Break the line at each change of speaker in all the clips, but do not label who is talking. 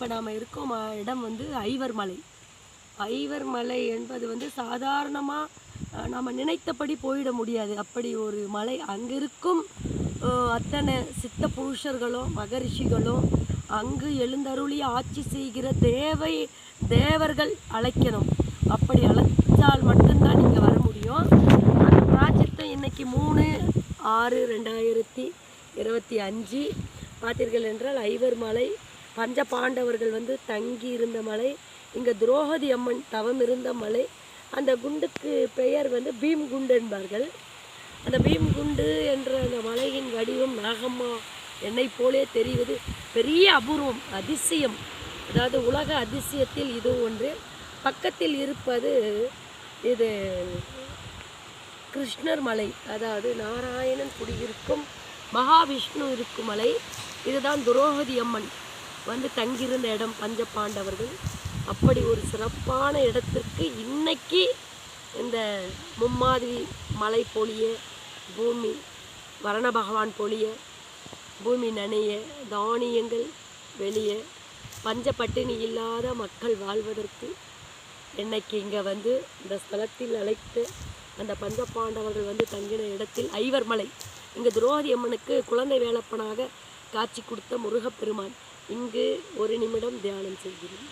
இப்போ நாம் இருக்கோம்? இடம் வந்து ஐவர் மலை. ஐவர் மலை என்பது வந்து சாதாரணமாக நாம் நினைத்தபடி போயிட முடியாது. அப்படி ஒரு மலை அங்கே இருக்கும் அத்தனை சித்த புருஷர்களும் மகரிஷிகளும் அங்கு எழுந்தருளி ஆட்சி செய்கிற தேவை தேவர்கள் அழைக்கணும். அப்படி அழைச்சால் மட்டும்தான் நீங்கள் வர முடியும். அந்த பிராஜ்யத்தை இன்னைக்கு மூணு ஆறு ரெண்டாயிரத்தி இருபத்தி அஞ்சு பார்த்தீர்கள் என்றால் ஐவர் மலை பஞ்ச பாண்டவர்கள் வந்து தங்கி இருந்த மலை இங்கே துரோகதி அம்மன் தவம் இருந்த மலை அந்த குண்டுக்கு பெயர் வந்து பீம் குண்டு என்பார்கள். அந்த பீம் குண்டு என்ற அந்த மலையின் வடிவம் நாகம்மா என்னை போலே தெரிவது பெரிய அபூர்வம் அதிசயம். அதாவது உலக அதிசயத்தில் இது ஒன்று. பக்கத்தில் இருப்பது இது கிருஷ்ணர் மலை. அதாவது நாராயணன் குடியிருக்கும் மகாவிஷ்ணு இருக்கும் மலை. இதுதான் துரோகதி அம்மன். வந்து தங்கியிருந்த இடம் பஞ்ச பாண்டவர்கள் அப்படி ஒரு சிறப்பான இடத்திற்கு இன்னைக்கு இந்த மும்மாதிரி மலை பொழிய பூமி வரண பகவான் பொழிய பூமி நனைய தானியங்கள் வெளியே பஞ்ச பட்டினி இல்லாத மக்கள் வாழ்வதற்கு என்னைக்கு இங்கே வந்து இந்த ஸ்தலத்தில் அழைத்து அந்த பஞ்ச பாண்டவர்கள் வந்து தங்கின இடத்தில் ஐவர் மலை. இங்கே துரோகதி அம்மனுக்கு குழந்தை வேலப்பனாக காட்சி கொடுத்த முருகப்பெருமான் இங்கு ஒரு நிமிடம் தியானம் செய்கிறேன்.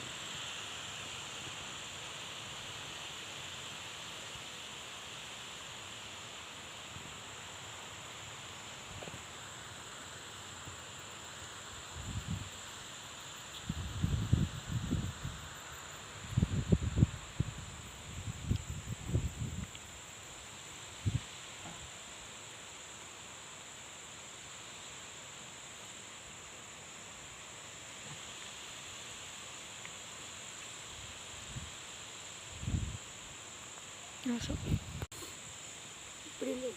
Блин.